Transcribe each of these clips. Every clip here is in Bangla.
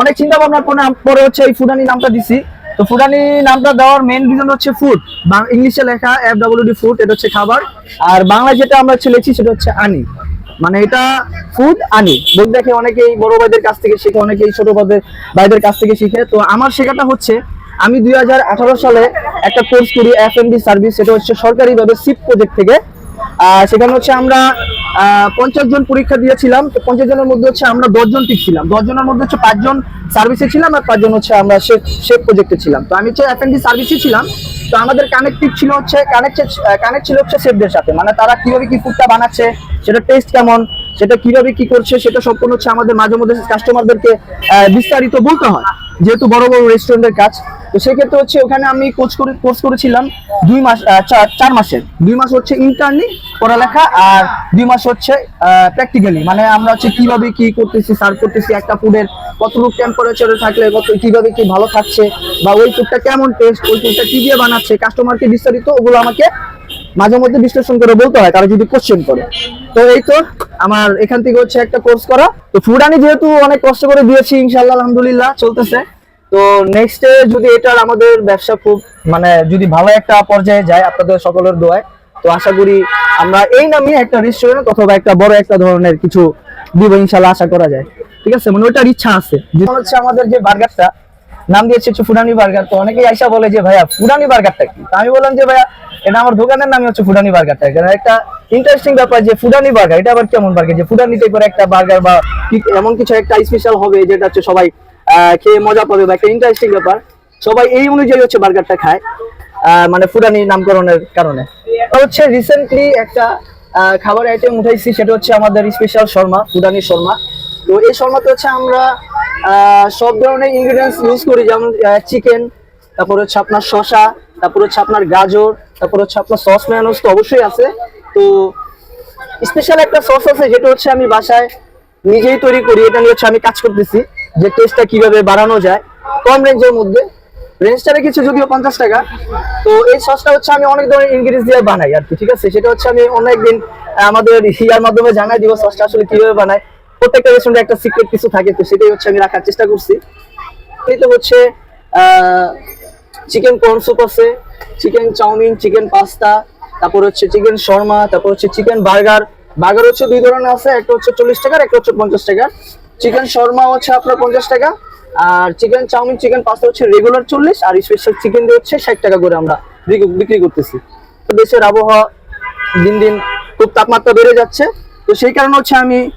অনেক চিন্তা ভাবনার পরে পরে হচ্ছে এই ফুডানি নামটা দিছি। তো ফুডানি নামটা দেওয়ার মেন রিজন হচ্ছে ফুড ইংলিশে লেখা এফ ডাব্লিউডি ফুড এটা হচ্ছে খাবার। আর বাংলায় যেটা আমরা হচ্ছে লিখছি সেটা হচ্ছে আনি মানে এটা ফুড আনি বই দেখে অনেকেই বড় ভাইদের কাছ থেকে শিখে অনেকেই ছোট ভাইদের ভাইদের কাছ থেকে শিখে। তো আমার শেখাটা হচ্ছে আমি দুই হাজার আঠারো সালে একটা কোর্স করি এফ সার্ভিস সেটা হচ্ছে সরকারিভাবে সিপ প্রজেক্ট থেকে। আহ, সেখানে হচ্ছে আমরা পঞ্চাশ জন পরীক্ষা দিয়েছিলাম, তো পঞ্চাশ জনের মধ্যে হচ্ছে আমরা দশ জন টিক ছিলাম। দশ জনের মধ্যে হচ্ছে পাঁচজন সার্ভিসে ছিলাম আর পাঁচজন হচ্ছে আমরা শেফ প্রজেক্টে ছিলাম। তো আমি হচ্ছে এফ এন সার্ভিসে ছিলাম। তো আমাদের কানেক্টিভ ছিল হচ্ছে কানেক্ট কানেক্ট ছিল হচ্ছে শেফদের সাথে। মানে তারা কীভাবে কি ফুডটা বানাচ্ছে, সেটা টেস্ট কেমন, সেটা কীভাবে কি করছে, সেটা সম্পূর্ণ হচ্ছে আমাদের মাঝে মধ্যে কাস্টমারদেরকে বিস্তারিত বলতে হয়। যেহেতু বড় বড় রেস্টুরেন্টের কাজ তো সেক্ষেত্রে হচ্ছে ওখানে আমি কোচ করে কোর্স করেছিলাম দুই মাস চার মাসের। দুই মাস হচ্ছে ইন্টারনি পড়ালেখা, আর দুই মাস হচ্ছে প্র্যাকটিক্যালি মানে আমরা হচ্ছে কীভাবে কি করতেছি সার্ভ করতেছি, একটা ফুডের কতটুকু টেম্পারেচারে থাকলে কত, কীভাবে কি ভালো থাকছে, বা ওই ফুডটা কেমন টেস্ট ওই ফুডটা কি দিয়ে বানাচ্ছে কাস্টমারকে বিস্তারিত ওগুলো আমাকে মাঝে মধ্যে বিশ্লেষণ করে বলতে হয়, তারা যদি কোশ্চেন করে। তো এই তো আমার এখান থেকে হচ্ছে একটা কোর্স করা। তো ফুড আনি যেহেতু অনেক কষ্ট করে দিয়েছি ইনশাল্লাহ আলহামদুলিল্লাহ, চলতেছে। তো নেক্সটে যদি এটার আমাদের ব্যবসা খুব মানে যদি ভালো একটা পর্যায়ে যায় আপনাদের সকলের দোয়ায়, তো আশা করি আমরা এই নামে একটা রেস্টুরেন্ট অথবা একটা বড় একটা ধরনের কিছু দিব ইনশাল্লাহ, আশা করা যায়। ঠিক আছে? মানে ওইটার ইচ্ছা আছে। হচ্ছে আমাদের যে বার্গারটা, নাম দিয়েছে হচ্ছে ফুডানি বার্গার। তো অনেকেই আইসা বলে যে, ভাইয়া, ফুডানি বার্গারটা কি? আমি বললাম যে, ভাইয়া, এটা আমার দোকানের নামই হচ্ছে ফুডানি বার্গারটা। কারণ একটা ইন্টারেস্টিং ব্যাপার যে, ফুডানি বার্গার, এটা আবার কেমন বার্গার? যে, ফুডানিতে করে একটা বার্গার বা এমন কিছু একটা স্পেশাল হবে যেটা হচ্ছে সবাই খেয়ে মজা পাবে বা একটা ইন্টারেস্টিং ব্যাপার। সবাই এই অনুযায়ী হচ্ছে বার্গারটা খায় মানে ফুডানি নামকরণের কারণে। হচ্ছে রিসেন্টলি একটা খাবার আইটেম উঠাইছি, সেটা হচ্ছে আমাদের স্পেশাল শর্মা ফুডানি শর্মা। তো এই শর্মাতে হচ্ছে আমরা সব ধরনের ইনগ্রিডিয়েন্টস ইউজ করি, যেমন চিকেন তারপর হচ্ছে আপনার শসা, তারপর হচ্ছে আপনার গাজর, তারপর হচ্ছে আপনার সস ম্যানোস তো অবশ্যই আছে। তো স্পেশাল একটা সস আছে, যেটা হচ্ছে আমি বাসায় নিজেই তৈরি করি, এটা নিয়ে হচ্ছে আমি কাজ করতেছি। যে টেস্টটা কীভাবে বাড়ানো যায়, কম রেঞ্জের মধ্যে। রেঞ্জটা রেখেছি যদিও পঞ্চাশ টাকা, তো এই সসটা হচ্ছে আমি অনেক ধরনের ইনগ্রিডিয়েন্টস দিয়ে বানাই আর কি, ঠিক আছে? সেটা হচ্ছে আমি অনেকদিন আমাদের ইয়ার মাধ্যমে জানাই দিব সসটা আসলে কীভাবে বানাই প্রত্যেকটা রেস্টুরেন্টে একটা সিক্রেট কিছু থাকে, তো সেটাই হচ্ছে আমি রাখার চেষ্টা করছি। এই তো হচ্ছে চিকেন কর্ন স্যুপ আছে চিকেন চাউমিন চিকেন পাস্তা তারপর হচ্ছে চিকেন শর্মা তারপর হচ্ছে চিকেন বার্গার বার্গার হচ্ছে দুই ধরনের আছে, একটা হচ্ছে চল্লিশ টাকার, একটা হচ্ছে পঞ্চাশ টাকার। চিকেন শর্মা হচ্ছে আপনার পঞ্চাশ টাকা, আর চিকেন চাউমিন চিকেন পাস্তা হচ্ছে রেগুলার চল্লিশ, আর স্পেশাল চিকেন দিয়ে হচ্ছে ষাট টাকা করে আমরা বিক্রি- করতেছি। তো দেশের আবহাওয়া দিন দিন খুব তাপমাত্রা বেড়ে যাচ্ছে। তো সেই কারণে হচ্ছে আমি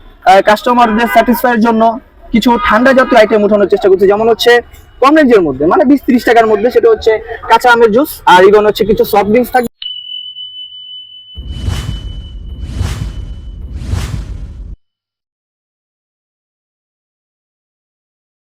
কাস্টমারদের স্যাটিসফাইয়ের জন্য কিছু ঠান্ডা জাতীয় আইটেম উঠানোর চেষ্টা করছি। যেমন হচ্ছে কম রেঞ্জের মধ্যে মানে বিশ ত্রিশ টাকার মধ্যে, সেটা হচ্ছে কাঁচা আমের জুস আর ইভেন হচ্ছে কিছু সফট ড্রিঙ্কস থাকবে।